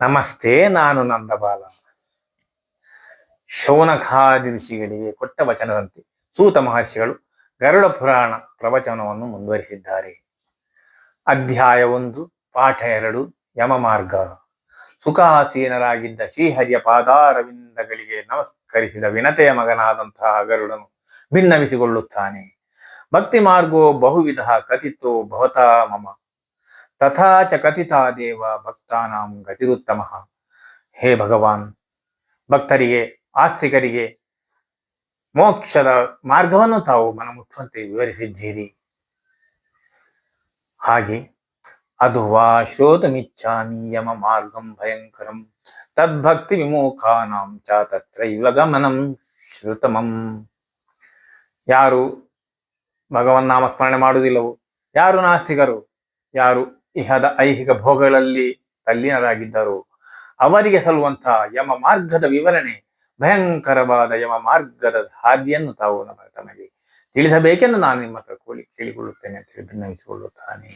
ನಮಸ್ತೆ, ನಾನು ನಂದಬಾಲ. ಶೌನಕಾದಿ ಋಷಿಗಳಿಗೆ ಕೊಟ್ಟ ವಚನದಂತೆ ಸೂತ ಮಹರ್ಷಿಗಳು ಗರುಡ ಪುರಾಣ ಪ್ರವಚನವನ್ನು ಮುಂದುವರಿಸಿದ್ದಾರೆ. ಅಧ್ಯಾಯ ಒಂದು, ಪಾಠ ಎರಡು, ಯಮ ಮಾರ್ಗ. ಸುಖಾಸೀನರಾಗಿದ್ದ ಶ್ರೀಹರಿಯ ಪಾದಾರವಿಂದಗಳಿಗೆ ನಮಸ್ಕರಿಸಿದ ವಿನತೆಯ ಮಗನಾದಂತಹ ಗರುಡನು ಭಿನ್ನವಿಸಿಕೊಳ್ಳುತ್ತಾನೆ. ಭಕ್ತಿ ಮಾರ್ಗೋ ಬಹುವಿಧ ಕಥಿತೋ ಭವತಾ ಮಮ. ತಥಾ ಚ ಕಥಿತಾ ದೇವ ಭಕ್ತಾನಾಂ ಗತಿರುತ್ತಮ ಹೇ ಭಗವಾನ್ ಭಕ್ತರಿಗೆ ಆಸ್ತಿಕರಿಗೆ ಮೋಕ್ಷದ ಮಾರ್ಗವನ್ನು ತಾವು ಮನಮುಟ್ಟುವಂತೆ ವಿವರಿಸಿದ್ದೀರಿ. ಹಾಗೆ ಅದು ವಾ ಶ್ರೋತಮಿಚ್ಛಾಮಿ ಯಮ ಮಾರ್ಗಂ ಭಯಂಕರಂ ತದ್ಭಕ್ತಿ ವಿಮೋಖಾನಾಂ ಚ ತತ್ರೈವ ಗಮನಂ ಶ್ರುತಮಂ. ಯಾರು ಭಗವನ್ ನಾಮಸ್ಮರಣೆ ಮಾಡುವುದಿಲ್ಲವೋ, ಯಾರು ನಾಸ್ತಿಕರು, ಯಾರು ಇಹದ ಐಹಿಕ ಭೋಗಗಳಲ್ಲಿ ತಲ್ಲೀನರಾಗಿದ್ದರು. ಅವರಿಗೆ ಸಲ್ಲುವಂತಹ ಯಮ ಮಾರ್ಗದ ವಿವರಣೆ, ಭಯಂಕರವಾದ ಯಮ ಮಾರ್ಗದ ಹಾದಿಯನ್ನು ತಾವು ನಮ್ಮ ತಮಗೆ ತಿಳಿಸಬೇಕೆಂದು ನಾನು ನಿಮ್ಮ ಹತ್ರ ಕೋಳಿ ಕೇಳಿಕೊಳ್ಳುತ್ತೇನೆ ಅಂತ ಹೇಳಿ ಭಿನ್ನವಿಸಿಕೊಳ್ಳುತ್ತಾನೆ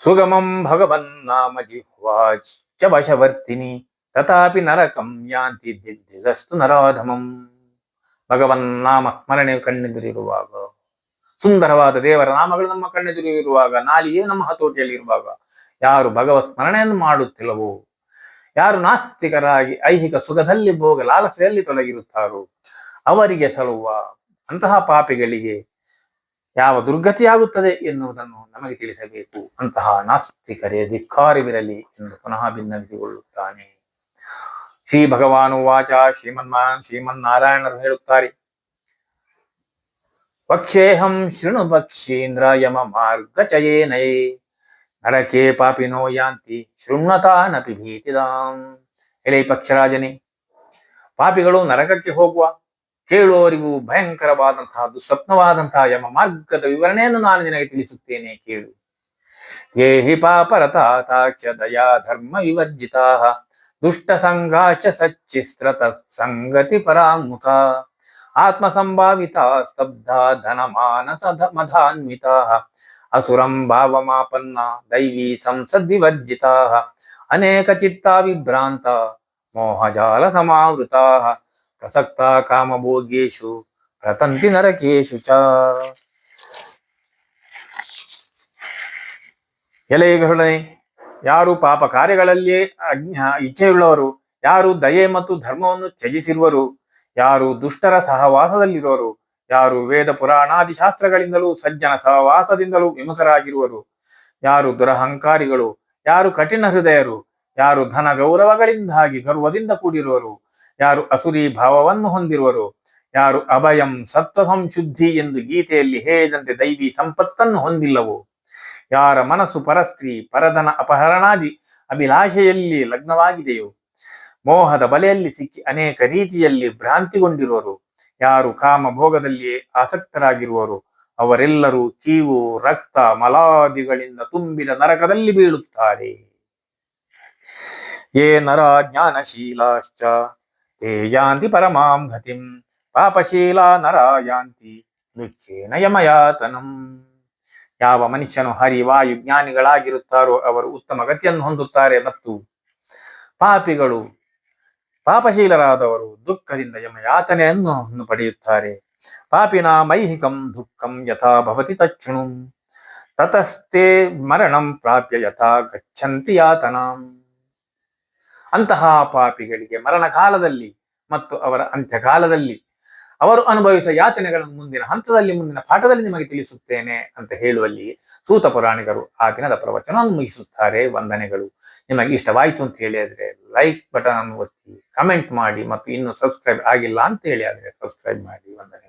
ಸುಗಮಂ ಭಗವನ್ ನಾಮ ಜಿಹ್ವಾಚ ವಶವರ್ತಿನಿ ತಥಾಪಿ ನರಕಂ ಯಾಂತಿ ದಿಗ್ದಿಗಸ್ತು ನರಾಧಮಂ. ಭಗವನ್ ನಾಮ ಸ್ಮರಣೆ ಕಣ್ಣೆದುರಿರುವಾಗ ಸುಂದರವಾದ ದೇವರ ನಾಮಗಳು ನಮ್ಮ ಕಣ್ಣೆದುರಿರುವಾಗ ನಾಲಿಯೇ ನಮ್ಮ ಹತೋಟಿಯಲ್ಲಿ ಇರುವಾಗ ಯಾರು ಭಗವತ್ ಸ್ಮರಣೆಯನ್ನು ಮಾಡುತ್ತಿಲ್ಲವೋ? ಯಾರು ನಾಸ್ತಿಕರಾಗಿ ಐಹಿಕ ಸುಖದಲ್ಲಿ ಭೋಗ ಲಾಲಸೆಯಲ್ಲಿ ತೊಡಗಿರುತ್ತಾರೋ? ಅವರಿಗೆ ಸಲುವ ಅಂತಹ ಪಾಪಿಗಳಿಗೆ ಯಾವ ದುರ್ಗತಿಯಾಗುತ್ತದೆ ಎನ್ನುವುದನ್ನು ನಮಗೆ ತಿಳಿಸಬೇಕು. ಅಂತಹ ನಾಸ್ತಿಕರೇ ಧಿಕ್ಕಾರವಿರಲಿ ಎಂದು ಪುನಃ ಭಿನ್ನವಿಸಿಕೊಳ್ಳುತ್ತಾನೆ. ಶ್ರೀ ಭಗವಾನು ವಾಚ ಶ್ರೀಮನ್ಮಾನ್ ಶ್ರೀಮನ್ನಾರಾಯಣರು ಹೇಳುತ್ತಾರೆ ವಕ್ಷೇಹಂ ಶೃಣು ಭಕ್ಷೀಂದ್ರ ಯಮ ಮಾರ್ಗಚಯೇ ನಯೇ ನರಕೆ ಪಾಪಿನೋ ಯಾಂತಿ ಶೃಣ್ವತಾನಪಿ ಭೀತಿದಾಂ ಎಲೆ ಪಕ್ಷರಾಜನೇ ಪಾಪಿಗಳು ನರಕಕ್ಕೆ ಹೋಗುವ ಕೇಳುವವರಿಗೂ ಭಯಂಕರವಾದಂತಹ ದುಸ್ವಪ್ನವಾದಂತಹ ಯಮ ಮಾರ್ಗದ ವಿವರಣೆಯನ್ನು ನಾನು ನಿನಗೆ ತಿಳಿಸುತ್ತೇನೆ ಕೇಳು ಯೇ ಹಿ ಪಾಪರತಾಕ್ಷ ದಯಾ ಧರ್ಮ ವಿವರ್ಜಿತಾ ದುಷ್ಟ ಸಂಘಾಚ ಸಚ್ಚಿಸ್ತ್ರತ ಸಂಗತಿ ಪರಾಮುಖ ಆತ್ಮ ಸಂಭಾವಿತ ಸ್ತಬ್ಧ ಧನ ಮಾನಸ ಮಧಾನ್ವಿತ. ಅಸುರಂ ಭಾವಮಾಪನ್ನ ದೈವಿ ಸಂಸದ್ವಿವರ್ಜಿತಾ. ಅನೇಕ ಚಿತ್ತ ವಿಭ್ರಾಂತ ಮೋಹಜಾಲ ಸಮಾವೃತ. ಪ್ರಸಕ್ತ ಕಾಮಭೋಗ್ಯು ಪ್ರತಂತಿ ನರಕೇಶು ಚ. ಎಲೆಗಳೇ ಯಾರು ಪಾಪ ಕಾರ್ಯಗಳಲ್ಲಿಯೇ ಅಜ್ಞ ಇಚ್ಛೆಯುಳ್ಳವರು, ಯಾರು ದಯೆ ಮತ್ತು ಧರ್ಮವನ್ನು ತ್ಯಜಿಸಿರುವರು ಯಾರು ದುಷ್ಟರ ಸಹವಾಸದಲ್ಲಿರುವರು, ಯಾರು ವೇದ ಪುರಾಣಾದಿ ಶಾಸ್ತ್ರಗಳಿಂದಲೂ ಸಜ್ಜನ ಸಹವಾಸದಿಂದಲೂ ವಿಮುಖರಾಗಿರುವರು. ಯಾರು ದುರಹಂಕಾರಿಗಳು, ಯಾರು ಕಠಿಣ ಹೃದಯರು, ಯಾರು ಧನ ಗೌರವಗಳಿಂದಾಗಿ ಗರ್ವದಿಂದ ಕೂಡಿರುವರು, ಯಾರು ಅಸುರಿ ಭಾವವನ್ನು ಹೊಂದಿರುವರು, ಯಾರು ಅಭಯಂ ಸತ್ವ ಸಂಶುದ್ಧಿ ಎಂದು ಗೀತೆಯಲ್ಲಿ ಹೇಳಿದಂತೆ ದೈವಿ ಸಂಪತ್ತನ್ನು ಹೊಂದಿಲ್ಲವು. ಯಾರ ಮನಸ್ಸು ಪರಸ್ತ್ರೀ, ಪರಧನ ಅಪಹರಣಾದಿ, ಅಭಿಲಾಷೆಯಲ್ಲಿ ಲಗ್ನವಾಗಿದೆಯೋ ಮೋಹದ ಬಲೆಯಲ್ಲಿ ಸಿಕ್ಕಿ ಅನೇಕ ರೀತಿಯಲ್ಲಿ ಭ್ರಾಂತಿಗೊಂಡಿರುವರು. ಯಾರು ಕಾಮ ಭೋಗದಲ್ಲಿಯೇ ಆಸಕ್ತರಾಗಿರುವರು. ಅವರೆಲ್ಲರೂ ಕೀವು, ರಕ್ತ, ಮಲಾದಿಗಳಿಂದ ತುಂಬಿದ ನರಕದಲ್ಲಿ ಬೀಳುತ್ತಾರೆ. ಯೇ ನರ ಜ್ಞಾನಶೀಲಾಶ್ಚ, ತೇ ಯಾಂತಿ ಪರಮಾಂ ಗತಿಂ, ಪಾಪಶೀಲ ನರ ಯಾಂತಿ ದುಃಖೇನ ಯಮಯಾತನಂ. ಯಾವ ಮನುಷ್ಯನು ಹರಿ ವಾಯು ಜ್ಞಾನಿಗಳಾಗಿರುತ್ತಾರೋ ಅವರು ಉತ್ತಮ ಗತಿಯನ್ನು ಹೊಂದುತ್ತಾರೆ ಮತ್ತು ಪಾಪಿಗಳು ಪಾಪಶೀಲರಾದವರು ದುಃಖದಿಂದ ಯಮ ಯಾತನೆಯನ್ನು ಪಡೆಯುತ್ತಾರೆ. ಪಾಪಿನ ಮೈಹಿಕಂ ದುಃಖಂ ಯಥಾ ಭವತಿ ತಕ್ಷಣು ತತಸ್ತೆ ಮರಣಂ ಪ್ರಾಪ್ಯ ಯಥಾ ಗಚ್ಚಂತಿ ಯಾತನಾಂ. ಅಂತಹ ಪಾಪಿಗಳಿಗೆ ಮರಣ ಕಾಲದಲ್ಲಿ ಮತ್ತು ಅವರ ಅಂತ್ಯಕಾಲದಲ್ಲಿ ಅವರು ಅನುಭವಿಸುವ ಯಾತನೆಗಳನ್ನು ಮುಂದಿನ ಹಂತದಲ್ಲಿ, ಮುಂದಿನ ಪಾಠದಲ್ಲಿ ನಿಮಗೆ ತಿಳಿಸುತ್ತೇನೆ ಅಂತ ಹೇಳುವಲ್ಲಿ ಸೂತ ಪುರಾಣಿಕರು ಆ ದಿನದ ಪ್ರವಚನವನ್ನು ಮುಗಿಸುತ್ತಾರೆ ವಂದನೆಗಳು. ನಿಮಗೆ ಇಷ್ಟವಾಯಿತು ಅಂತ ಹೇಳಿದ್ರೆ ಲೈಕ್ ಬಟನ್ ಅನ್ನು ಒತ್ತಿ ಕಮೆಂಟ್ ಮಾಡಿ ಮತ್ತು ಇನ್ನು ಸಬ್ಸ್ಕ್ರೈಬ್ ಆಗಿಲ್ಲ ಅಂತ ಹೇಳಿ ಆದ್ರೆ ಸಬ್ಸ್ಕ್ರೈಬ್ ಮಾಡಿ. ವಂದನೆ